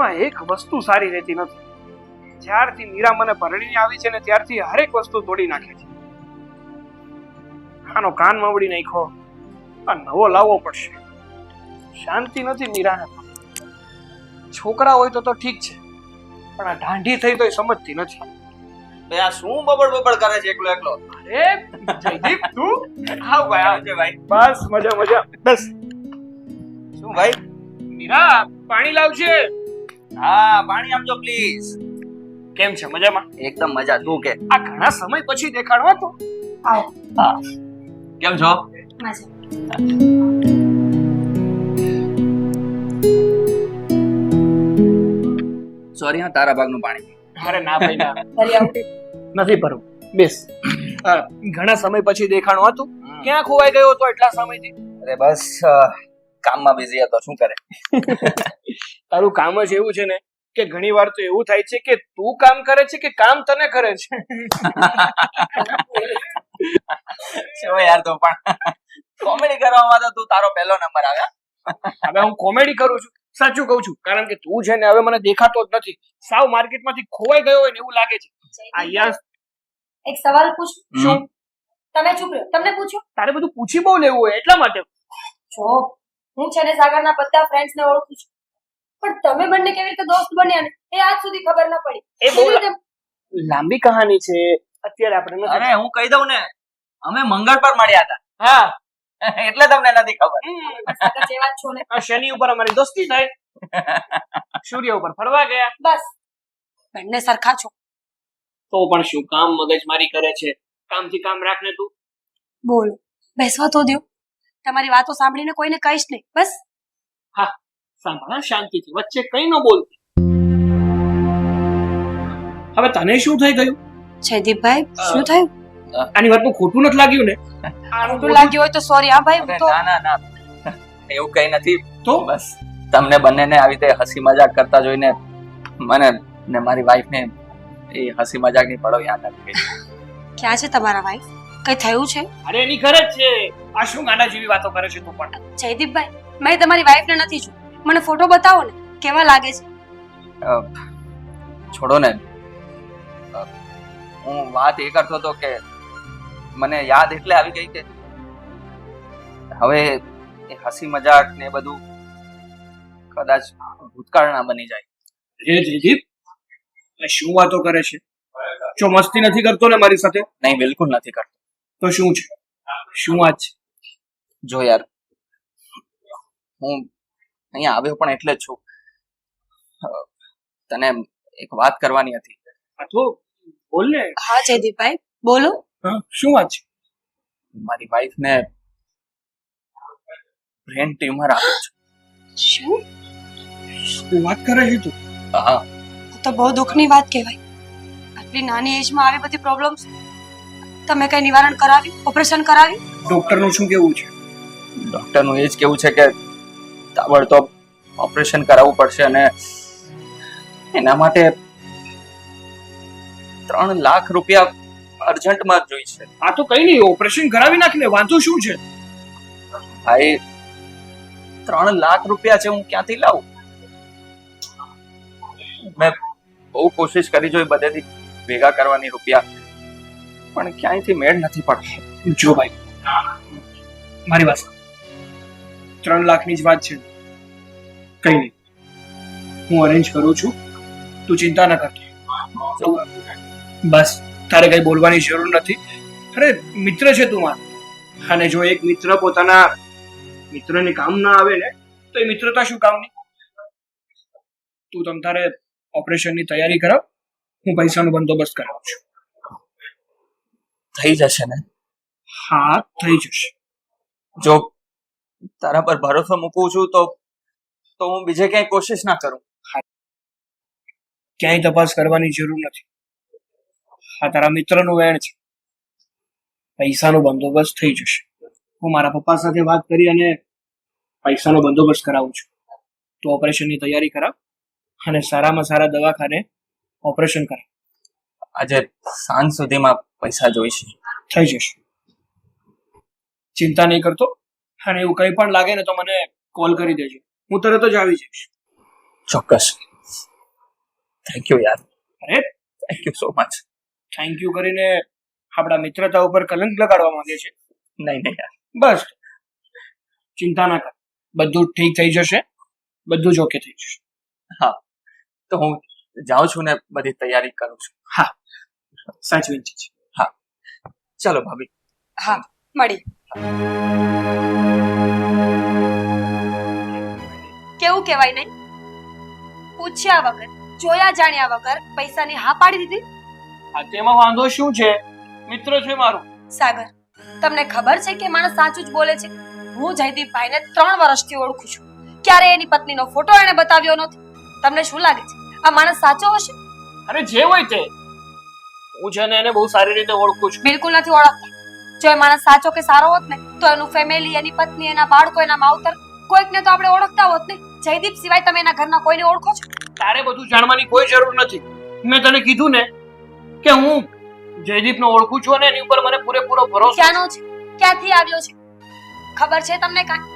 ઘરમાં એક વસ્તુ સારી રહેતી નથી. જ્યારથી મીરા મને પરણીને આવી છે ને ત્યારથી હરેક વસ્તુ તોડી નાખે છે. આનો કાન મવડી નાખો આ નવો લાવવો પડશે. શાંતિ નથી મીરાને. છોકરા હોય તો તો ઠીક છે પણ આ ઢાંઢી થઈ તો સમજતી નથી. ભાઈ આ શું બબડ બબડ કરે છે એકલો એકલો? અરે જયદીપ તું આવ ભાઈ આવજે ભાઈ. બસ મજા મજા. બસ. શું ભાઈ? મીરા પાણી લાવજે. હા પાણી આપજો પ્લીઝ કેમ છે મજામાં? એકદમ મજા. તું કે? આ ઘણા સમય પછી દેખાડવા તો. હા. કેમ છો? મજા. સોરી હા તારા ભાગનું પાણી. અરે ના ભાઈ ના. ફરી આવું. નથી ભરવું. બેસ. આ, ઘણા સમય પછી દેખાણું હતું. ક્યાં ખોવાઈ ગયો હતો એટલા સમયથી? અરે બસ કામમાં બિઝી હતો. શું કરે? તારું કામ જ એવું છે ને કે ઘણી વાર તો એવું થાય છે કે તું કામ કરે છે કે કામ તને કરે છે? યાર તો પણ. કોમેડી કરવામાં તો તું તારો પહેલો નંબર આવ્યા હવે હું કોમેડી કરું છું. સાચું કહું છું. કારણ કે તું છે ને હવે મને દેખાતો જ નથી. સાવ માર્કેટમાંથી ખોવાઈ ગયો હોય ને એવું લાગે છે. આ યસ એક સવાલ પૂછ. શું? તમે ચૂપ રહ્યો. તમને પૂછ્યું? તારે બધું પૂછી બહુ લેવું હોય એટલા માટે. જો હું છે ને સાગરના બધા ફ્રેન્ડ્સ ને ઓળખું છું. પણ તમે બંને કેવી રીતે દોસ્ત બન્યા ને? એ આજ સુધી ખબર ન પડી. એ બહુ લાંબી કહાની છે. અત્યારે આપણે અરે હું કહી દઉં ને અમે મંગળ પર મળ્યા હતા. હા. એટલે તમને નથી ખબર. ને. શનિ ઉપર અમારી દોસ્તી થઈ. સૂર્ય ઉપર ફરવા ગયા. બસ. બંને સરખા છો. તો પણ શું કામ મગજ મારી કરે છે? કામથી કામ રાખને તું. બોલ. બેસવા તો દો તમારી વાતો સાંભળીને કોઈને કહીશ નહીં. બસ. સાંભળ શાંતિથી. વચ્ચે કઈ ન બોલતી હવે તને શું થઈ ગયું? જયદીપભાઈ શું થયું? આની વાતનું ખોટું નથી લાગ્યું ને? ખોટું લાગ્યું હોય તો સોરી હા ભાઈ તો ના ના ના. એવું કઈ નથી. તો? બસ. તમને બંનેને આવી રીતે હસી મજાક કરતા જોઈને મને ને મારી વાઈફને એ હસી મજાકની પડો યાદ આવી ગઈ. ક્યાં છે તમારા વાઈફ કઈ થયું છે? અરે એની ઘરે જ છે. આ શું ગાંડા જેવી વાતો કરે છે તું પણ? જયદીપભાઈ મેં તમારી વાઈફને નથી જોઈ મને ફોટો બતાવો ને કેવા લાગે છે? છોડો ને. હું વાત એ કરતો હતો કે મને યાદ એટલે આવી ગઈ કે હવે એ હસી મજાક ને એ બધું કદાચ ભૂતકાળના બની જાય. હે જયદીપ શું વાતો કરે છે? જો મસ્તી નથી કરતો ને મારી સાથે? નહીં બિલકુલ નથી કરતો. તો શું છે? શું વાત છે? જો યાર હું અહીંયા આવ્યો પણ એટલે જ છું. તને એક વાત કરવાની હતી. તો બોલ ને. હા જયદીપભાઈ બોલો. શું વાત છે? મારી વાઈફને બ્રેન ટ્યુમર આવ્યો છે. શું? શું વાત કરે છે તું? હા. તો બહુ દુઃખની વાત કહેવાય. આટલી નાની એજમાં આવી બધી પ્રોબ્લેમ્સ તમે કઈ નિવારણ કરાવી ઓપરેશન કરાવ્યું? ડોક્ટરનું શું કેવું છે? ડોક્ટરનું એ જ કેવું છે કે તાબડતોબ ઓપરેશન કરાવવું પડશે અને એના માટે ત્રણ લાખ રૂપિયા અર્જન્ટમાં જ જોઈશે. આ તો કઈ નહીં ઓપરેશન કરાવી નાખીને વાંધો શું છે? ભાઈ ત્રણ લાખ રૂપિયા છે હું ક્યાંથી લાવું? મેં બહુ કોશિશ કરી જોઈ બધેથી ભેગા કરવાની રૂપિયા પણ ક્યાંયથી મેળ નથી પડતો. જો ભાઈ મારી વાત. ત્રણ લાખની જ વાત છે. કઈ નહીં. હું અરેન્જ કરું છું. તું ચિંતા ન કરતી બસ તારે કઈ બોલવાની જરૂર નથી. અરે મિત્ર છે તું મારો. અને જો એક મિત્ર પોતાના મિત્રને કામ ના આવે ને તો એ મિત્રતા શું કામની? તું તમ તારે ઓપરેશનની તૈયારી કરાવ. હું પૈસાનો બંદોબસ્ત કરાવું છું. થઈ જશે ને? હા થઈ જશે. જો તારા પર ભરોસો મૂકું છું તો તો હું બીજે ક્યાંય કોશિશ ના કરું. ક્યાંય તપાસ કરવાની જરૂર નથી. આ તારા મિત્રનું વેણ છે. પૈસાનો બંદોબસ્ત થઈ જશે. હું મારા પપ્પા સાથે વાત કરી અને પૈસાનો બંદોબસ્ત કરાવું છું. તો ઓપરેશનની તૈયારી કરાવ અને સારામાં સારા દવાખાને ઓપરેશન કરાવ. આજે સાંજ સુધીમાં પૈસા જોઈશે. થઈ જશે. ચિંતા નહીં કરતો. અને એવું કંઈ પણ લાગે ને તો મને કોલ કરી દેજો. હું તરત જ આવી જઈશ. ચોક્કસ. થેન્ક યુ યાર. અરે thank you so much thank you કરીને આપણા મિત્રતા ઉપર કલંક લગાડવા માંગે છે. નહીં નહીં યાર. બસ. ચિંતા ના કર. બધું ઠીક થઈ જશે. બધું જ ઓકે થઈ જશે. હા. તો હું જાઉં છું ને બધી તૈયારી કરું છું. હા. સાચવી છે. ચાલો ભાભી. હા મળી. કેવું કહેવાય નહીં? પૂછ્યા વગર જોયા જાણ્યા વગર પૈસાની હા પાડી દીધી? આ તેમાં વાંધો શું છે? મિત્ર છે મારો. સાગર તમને ખબર છે કે માણસ સાચું જ બોલે છે? હું જયદીપભાઈને ત્રણ વર્ષથી ઓળખું છું. ક્યારે એની પત્નીનો ફોટો એને બતાવ્યો નથી? તમને શું લાગે છે? આ માણસ સાચો હશે? અરે જે હોય તે. હું છે ને એને બહુ સારી રીતે ઓળખું છું. બિલકુલ નથી ઓળખતા. જો એ માણસ સાચો કે સારો હોત ને તો એનું ફેમિલી એની પત્ની એના બાળકો એના માવતર કોઈકને તો આપણે ઓળખતા હોત ને. જયદીપ સિવાય તમે એના ઘરના કોઈને ઓળખો છો? તારે બધું જાણવાની કોઈ જરૂર નથી. મેં તને કીધું ને કે હું જયદીપને ઓળખું છું અને એની ઉપર મને પૂરેપૂરો ભરોસો ક્યાંનો છે? ક્યાંથી આવ્યો છે? ખબર છે તમને કાંઈ?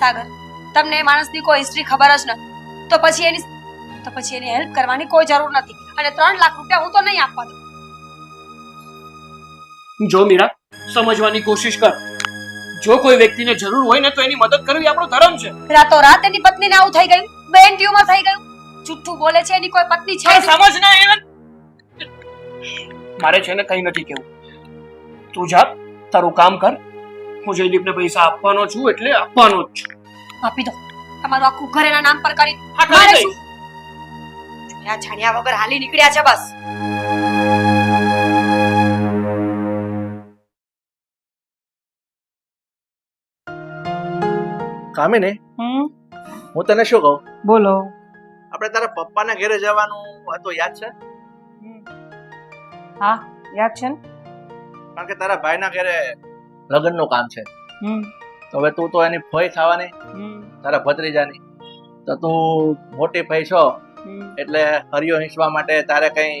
સાગર તમને એ માણસની કોઈ હિસ્ટ્રી ખબર જ નથી. તો પછી એની તો પછી એની હેલ્પ કરવાની કોઈ જરૂર નથી. અને ત્રણ લાખ રૂપિયા હું તો નહીં આપવા દઉં. જો મીરા સમજવાની કોશિશ કર. જો કોઈ વ્યક્તિને જરૂર હોય ને તો એની મદદ કરવી આપણો ધર્મ છે. રાતો રાત એની પત્નીને આવું થઈ ગયું. બેન ટ્યુમર થઈ ગયું. જુઠ્ઠું બોલે છે એની કોઈ પત્ની છે. સમજ ના even મારે છે ને કઈ નથી કેવું તું જા તારું કામ કર. હું જયદીપને પૈસા આપવાનો છું એટલે આપવાનો જ છું. આપી દો. તમારું આખું ઘર એના નામ પર કરી મારે શું? જોયા જાણ્યા વગર હાલી નીકળ્યા છે બસ. કામિની હું તને શું કહું? બોલો. આપણે તારા પપ્પાના ઘરે જવાનું હતું યાદ છે? હા યાદ છે ને? કારણ કે તારા ભાઈના ઘરે લગ્નનું કામ છે. તો હવે તું તો એની ફોઈ થવાની તારા ભત્રીજાની. તો તું મોટી ફઈ છો એટલે હરિયો હિંચવા માટે તારે કઈ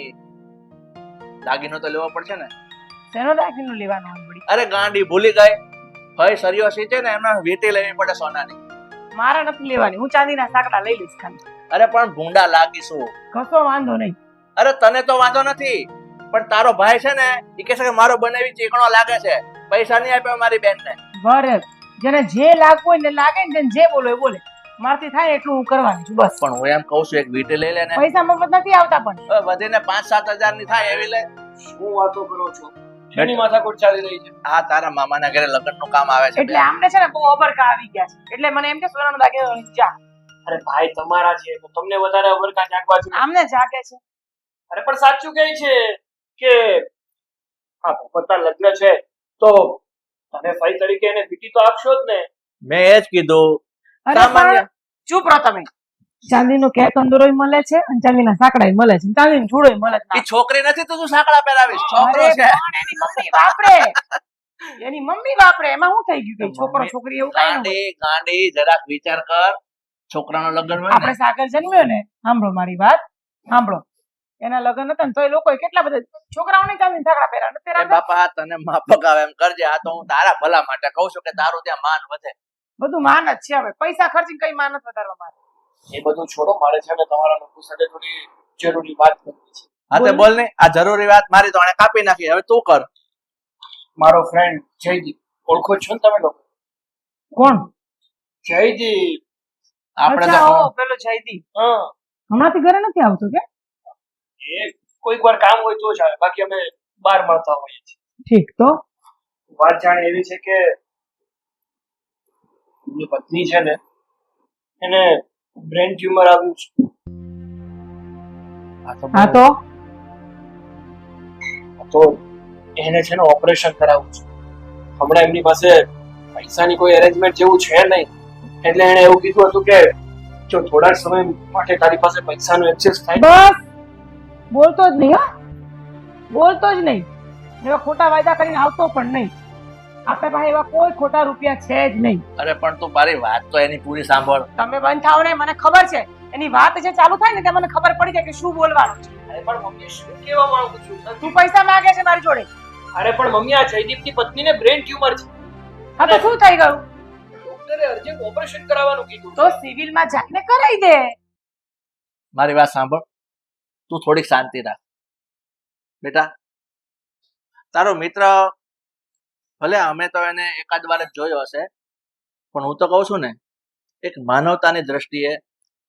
દાગીનો તો લેવો પડશે ને? શેનો દાગીનો લેવાનો અરે ગાંડી ભૂલી ગઈ. ફઈ સરિયો છે ને એમાં વીટી લેવી પડે સોનાની. મારે નથી લેવાની હું ચાંદીના સાકડા લઈ લઈશ ખાલી. અરે પણ ભૂંડા લાગીશું. કશો વાંધો નહીં. અરે તને તો વાંધો નથી પણ તારો ભાઈ છે ને એ કહે છે કે મારો બનાવી ચીકણો લાગે છે. પૈસા નહીં આપ્યો મારી બેનને. બરે જેને જે લાગવું હોય ને લાગે ને તેને જે બોલો એ બોલે. મારથી થાય એટલું હું કરવાની છું બસ. પણ હું એમ કહું છું એક વીટી લઈ લે ને. પૈસા મફત નથી આવતા પણ. વધે વધીને પાંચ સાત હજારની થાય એવી લે. શું વાતો કરો છો? શેની માથાકૂટ ચાલી રહી છે. આ તારા મામાના ઘરે લગ્નનું કામ આવે છે એટલે આમને છે ને બહુ અબરકા આવી ગયા છે. એટલે મને એમ કે સોનાનો દાગીનો જા. અરે ભાઈ તમારા છે તો તમને વધારે અબરકા જાગવા છે? આમને જાગે છે. અરે પણ સાચું કહે છે કે હા પોતા લગ્ન છે તો તમે ફઈ તરીકે એને બીટી તો આપશો જ ને. મેં એ જ કીધું. ચૂપ રહો તમે. ચાંદીનો કે અંદરો મળે છે અને ચાંદીના સાંકડા મળે છે. ચાંદીનો ચૂડોય મળે છે છોકરી નથી તો તું સાંકડા પહેરાવીશ. છોકરો છે. એની મમ્મી વાપરે. એની મમ્મી વાપરે. એમાં શું થઈ ગયું? છોકરો છોકરી એવું ન ગાંડી ગાંડી જરાક વિચાર કર. છોકરાનો લગ્ન હોય આપણે ને સાગર જન્મ્યો ને. સાંભળો મારી વાત. સાંભળો. એના લગ્ન હતા ને તો એ લોકો કેટલા બધા છોકરાઓને ચાંદી સાંકડા પહેરા નથી બાપા તને માફક આવે એમ કરજે. આ તો હું તારા ભલા માટે કહું છું કે તારું ત્યાં માન વધે. બધું માન જ છે હવે. પૈસા ખર્ચીને કઈ માન વધારવા મારે. એ બધું છોડો મારે છે ને તમારા લોકો સાથે થોડી જરૂરી વાત કરવી છે. હા તે બોલ ને. આ જરૂરી વાત મારી તો આને કાપી નાખી હવે તું કર. મારો ફ્રેન્ડ જયદીપ ઓળખો છો ને તમે લોકો? કોણ? જયદીપ. આપણે તો પેલો જયદીપ. હા. હમણાંથી ઘરે નથી આવતો કે? એ કોઈક વાર કામ હોય તો જ આવે બાકી અમે બહાર મળતા હોઈએ છીએ. ઠીક તો? વાત જાણે એવી છે કે એમની પત્ની છે ને એને બ્રેન ટ્યુમર આવ્યું છે. હા તો? તો એને છે ને ઓપરેશન કરાવવું છે. હમણાં એમની પાસે પૈસાની કોઈ અરેન્જમેન્ટ જેવું છે નહીં. એટલે એણે એવું કીધું હતું કે જો થોડા સમય માટે તારી પાસે પૈસાનો એક્સેસ થાય. બસ! બોલતો જ નહીં હા. બોલતો જ નહીં. એવા ખોટા વાયદા કરીને આવતો પણ નહીં. આપણે પાસે એવા કોઈ ખોટા રૂપિયા છે જ નહીં. અરે પણ તું મારી વાત તો એની પૂરી સાંભળ. તમે બંધ થાવ ને મને ખબર છે. એની વાત જે ચાલુ થાય ને તે મને ખબર પડી જાય કે શું બોલવાનું છે. અરે પણ મમ્મી શું કહેવા માંગુ છું? તું પૈસા માંગે છે મારી જોડે. અરે પણ મમ્મી આ જયદીપની પત્નીને બ્રેન ટ્યુમર છે. હા તો શું થઈ ગયું? ડોક્ટરે અર્જન્ટ ઓપરેશન કરાવવાનું કીધું તો સિવિલમાં જઈને કરાવી દે. મારી વાત સાંભળ. તું થોડીક શાંતિ રાખ. બેટા તારો મિત્ર ભલે અમે તો એને એકાદ વાર જ જોયો હશે પણ હું તો કહું છું ને એક માનવતાની દ્રષ્ટિએ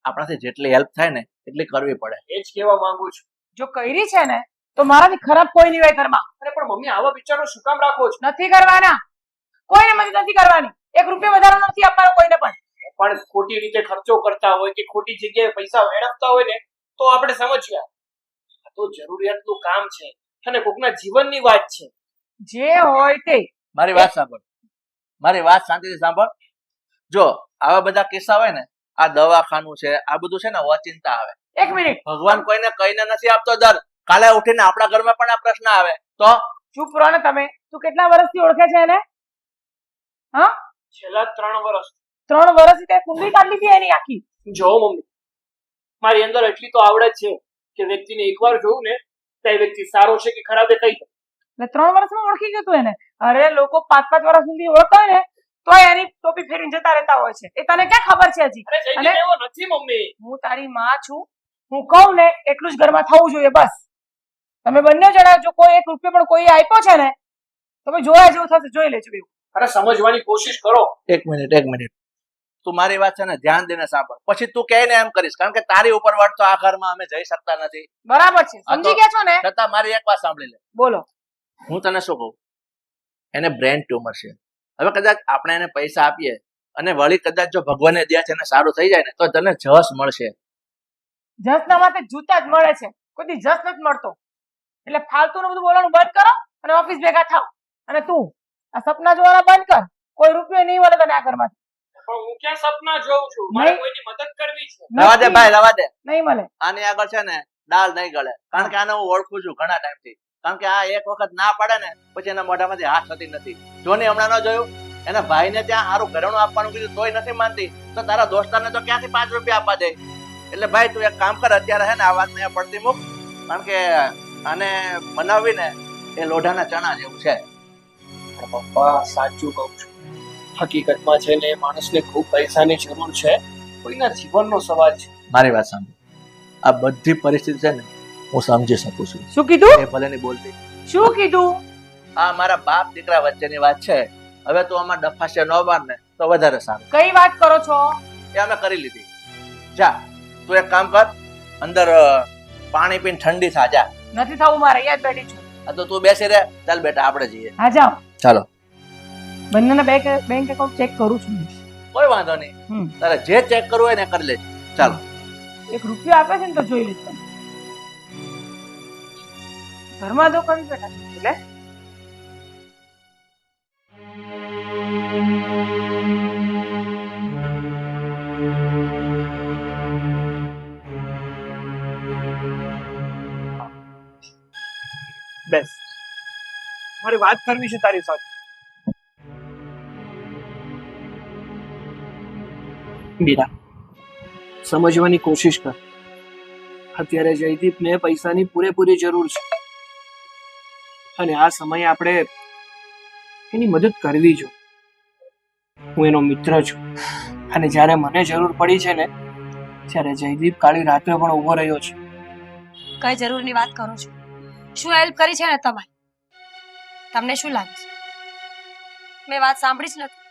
આપણાથી જેટલી હેલ્પ થાય ને એટલી કરવી પડે. એ જ કહેવા માંગુ છું. જો કરી છે ને તો મારાથી ખરાબ કોઈ નહીં હોય ઘરમાં. અરે પણ મમ્મી આવા વિચારો શું કામ રાખો છો? નથી કરવાના. કોઈને મદદ નથી કરવાની. એક રૂપિયા વધારો નથી આપવાનો કોઈને પણ. પણ ખોટી રીતે ખર્ચો કરતા હોય કે ખોટી જગ્યાએ પૈસા વેડફતા હોય ને તો આપણે સમજ્યા આ તો જરૂરિયાતનું કામ છે. અને કોકના જીવનની વાત છે. જે હોય તે. મારી વાત સાંભળ. મારી વાત શાંતિથી સાંભળ. જો આવા બધા કિસ્સા હોય ને આ દવાખાનું છે આ બધું છે ને ઓચિંતા આવે. એક મિનિટ. ભગવાન કોઈને કહીને નથી આપતો દર કાલે ઉઠીને આપણા ઘરમાં પણ આ પ્રશ્ન આવે. તો? ચૂપ રહો ને તમે. તું કેટલા વર્ષથી ઓળખે છે એને? હા? છેલ્લા ત્રણ વર્ષ. ત્રણ વર્ષથી તે કુંડી કાઢી હતી એની આખી. જો મમ્મી મારી અંદર એટલી તો આવડત છે કે વ્યક્તિને એકવાર જોઉં ને તો એ વ્યક્તિ સારો છે કે ખરાબ એ કહી. એટલે ત્રણ વર્ષમાં ઓળખી ગયો તું એને? અરે લોકો પાંચ પાંચ વર્ષ સુધી ઓળખતા હોય ને તો એની ટોપી ફેરીને જતા રહેતા હોય છે. એ તને ક્યાં ખબર છે હજી? અને- એવો નથી મમ્મી. હું તારી માં છું. હું કહું ને એટલું જ ઘરમાં થવું જોઈએ બસ. તમે બંને જણા જો કોઈ એક રૂપિયો પણ કોઈ આપ્યો છે ને તમે જોયા જેવું થશે જોઈ લેજો એવું. અરે સમજવાની કોશિશ કરો. એક મિનિટ એક મિનિટ. તું મારી વાત છે ને ધ્યાન દઈને સાંભળ. પછી તું કહે ને એમ કરીશ કારણ કે તારી ઉપર વાત તો આ ઘરમાં અમે જઈ શકતા નથી. બરાબર છે. સમજી ગયા છો ને? છતાં મારી એક વાત સાંભળી લે. બોલો. હું તને શું કહું? એને બ્રેન ટ્યુમર છે. હવે કદાચ આપણે એને પૈસા આપીએ અને વળી કદાચ જો ભગવાને દે છે એને સારું થઈ જાય ને તો તને જસ મળશે. જસના માટે જૂતા જ મળે છે. કોઈ જસ નથી મળતો. એટલે ફાલતુનું બધું બોલવાનું બંધ કરો અને ઓફિસ ભેગા થાવ. અને તું આ સપના જોવાના બંધ કર. કોઈ રૂપિયો નહીં મળે તને આ ઘરમાંથી. પણ હું ક્યાં સપના જોઉં છું? મારે. કોઈની મદદ કરવી છે? રવા દે ભાઈ રવા દે. નહીં મળે. આની આગળ છે ને દાલ નહીં ગળે. કારણ કે આને હું ઓળખું છું ઘણા ટાઈમથી કારણ કે આ એક વખત ના પાડે ને પછી એના મોઢામાંથી હાથ થતી નથી. જો ને હમણાં ન જોયું? એના ભાઈને ત્યાં સારું ઘરેણું આપવાનું કીધું તોય નથી માનતી. તો તારા દોસ્તારને તો ક્યાંથી પાંચ રૂપિયા આપવા દે? એટલે ભાઈ તું એક કામ કર અત્યારે હે ને આ વાત ને પડતી મૂક. કારણ કે આને બનાવવી ને એ લોઢાના ચણા જેવું છે. પપ્પા સાચું કહું છું. હકીકતમાં છે ને માણસને ખૂબ પૈસાની જરૂર છે. કોઈના જીવનનો સવાલ છે. મારી વાત સાંભળ. આ બધી પરિસ્થિતિ છે ને હું સમજી શકું છું. શું કીધું? એ ભલે ની બોલતી શું કીધું? આ મારા બાપ દીકરા વચ્ચેની વાત છે. હવે તું આમાં ડફાશે ન બાર ને તો વધારે સારું. કઈ વાત કરો છો? એ અમે કરી લીધી. જા તું એક કામ કર અંદર અ, પાણી પીને ઠંડી થા જા. નથી થવું મારે અહીંયા જ બેઠી છું. આ તો તું બેસી રહે. ચાલ બેટા આપણે જઈએ. હા જાઓ. ચાલો. બંનેના બેંક બેંક એકાઉન્ટ ચેક કરું છું. કોઈ વાંધો નહીં. હમ. તારે જે ચેક કરવું હોય ને એ કરી લેજે. ચાલો. એક રૂપિયો આપે છે ને તો જોઈ લઈશ તમે ઘરમાં તો કરી બેઠા છો એટલે બેસ મારે વાત કરવી છે તારી સાથે મીરા સમજવાની કોશિશ કર અત્યારે જયદીપને પૈસાની પૂરેપૂરી જરૂર છે અને આ સમયે આપણે એની મદદ કરવી જો. હું એનો મિત્ર છું. અને જ્યારે મને જરૂર પડી છે ને ત્યારે જયદીપ કાળી રાત્રે પણ ઊભો રહ્યો છે. કઈ જરૂરની વાત કરો છો? શું હેલ્પ કરી છે ને તમારે? તમને શું લાગે છે? મેં વાત સાંભળી જ નથી.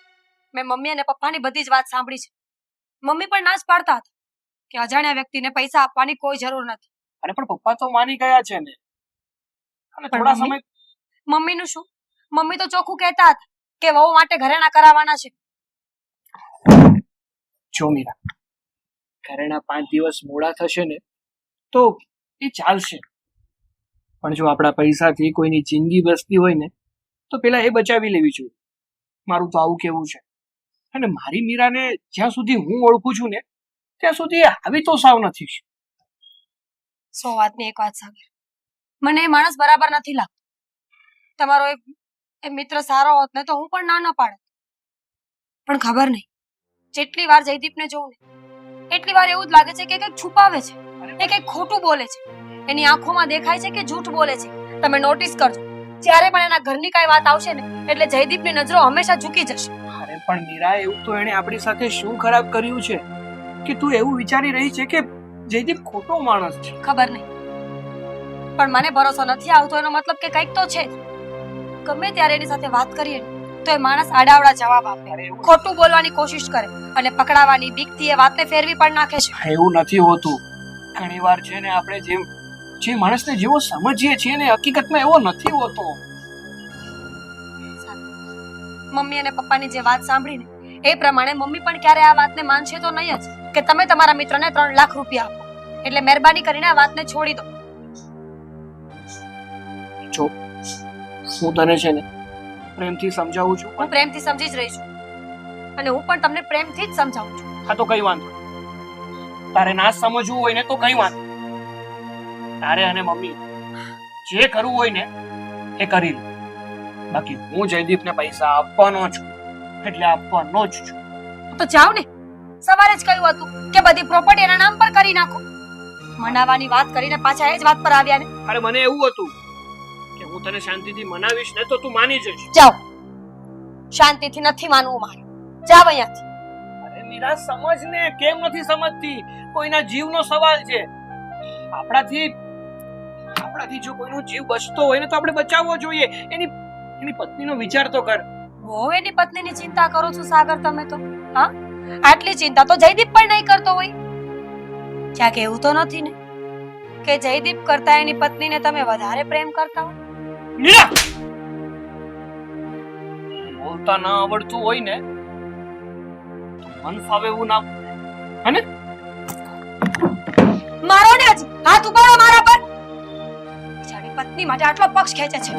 મેં મમ્મી અને પપ્પાની બધી જ વાત સાંભળી છે. મમ્મી પણ ના જ પાડતા હતા કે અજાણ્યા વ્યક્તિને પૈસા આપવાની કોઈ જરૂર નથી. અરે પણ પપ્પા તો માની ગયા છે ને. અને થોડા સમય મમ્મીનું શું? મમ્મી તો ચોખ્ખું કહેતા હતા કે વહુ માટે ઘરેણા કરાવવાના છે. જો મીરા ઘરેણા પાંચ દિવસ મોડા થશે ને તો એ ચાલશે. પણ જો આપણા પૈસાથી કોઈની જિંદગી બસતી હોય ને તો પેલા એ બચાવી લેવી જોઈએ. મારું તો આવું કેવું છે. અને મારી મીરાને જ્યાં સુધી હું ઓળખું છું ને ત્યાં સુધી આવી તો સાવ નથી. સો વાતની એક વાત સાગર મને એ માણસ બરાબર નથી લાગતો. તમારો એક એ મિત્ર સારો હોત ને તો હું પણ ના ના પાડત. પણ ખબર નહીં. જેટલી વાર જયદીપને જોઉં ને એટલી વાર એવું જ લાગે છે કે કંઈક છુપાવે છે. એ કંઈક ખોટું બોલે છે. એની આંખોમાં દેખાય છે કે જૂઠ બોલે છે. તમે નોટિસ કરજો. જ્યારે પણ એના ઘરની કાંઈ વાત આવશે ને એટલે જયદીપની નજરો હંમેશા ઝૂકી જશે. અરે પણ મીરા એવું તો એણે આપણી સાથે શું ખરાબ કર્યું છે? કે તું એવું વિચારી રહી છે કે જયદીપ ખોટો માણસ છે? ખબર નહીં. પણ મને ભરોસો નથી આવતો એનો મતલબ કે કંઈક તો છે જ. ગમે ત્યારે એની સાથે વાત કરીએ તો એ માણસ આડાવડા જવાબ આપે. ખોટું બોલવાની કોશિશ કરે અને પકડાવાની બીકથી એ વાતને ફેરવી પણ નાખે છે. એવું નથી હોતું. ઘણી વાર છે ને આપણે જેમ જે માણસને જેવો સમજીએ છીએ ને હકીકતમાં એવો નથી હોતો. મમ્મી અને પપ્પાની જે વાત સાંભળીને એ પ્રમાણે મમ્મી પણ ક્યારે આ વાતને માનશે તો નહીં જ કે તમે તમારા મિત્રને ત્રણ લાખ રૂપિયા આપો. એટલે મહેરબાની કરીને આ વાતને છોડી દો. જો હું તને છે ને પ્રેમથી સમજાવું છું. હું પ્રેમથી સમજી જ રહી છું. અને હું પણ તમને પ્રેમથી જ સમજાવું છું. હા તો કઈ વાંધો તારે ના સમજવું હોય ને તો કઈ વાંધો તારે અને મમ્મી જે કરવું હોય ને એ કરી લે. બાકી હું જયદીપને પૈસા આપવાનો છું. એટલે આપવાનો જ છું. તો જાવ ને. સવારે જ કહ્યું હતું કે બધી પ્રોપર્ટી એના નામ પર કરી નાખો. મનાવાની વાત કરીને પાછા એ જ વાત પર આવ્યા ને. અરે મને એવું હતું તને શાંતિથી મનાવીશ ને તો તું માની જઈશ. જાઓ. શાંતિથી નથી માનવું મારે. જાવ અહીંયાથી. અરે મીરા સમજ ને કેમ નથી સમજતી? કોઈના જીવનો સવાલ છે. આપણાથી આપણાથી જો કોઈનો જીવ બચતો હોય ને તો આપણે બચાવવો જોઈએ. એની એની પત્નીનો વિચાર તો કર. બહુ એની પત્નીની ચિંતા કરો છો સાગર તમે તો. હા? આટલી ચિંતા તો જયદીપ પણ નહીં કરતો હોય. ક્યાંક એવું તો નથી ને? કે જયદીપ કરતા એની પત્નીને તમે વધારે પ્રેમ કરતા હોય? મીરા બોલતા ના આવડતું હોય ને, તો મન ફાવે એવું ના મારો ને આજ હાથ ઉપાડો મારા પર. જાણે પત્ની માટે આટલો પક્ષ ખેંચે છે.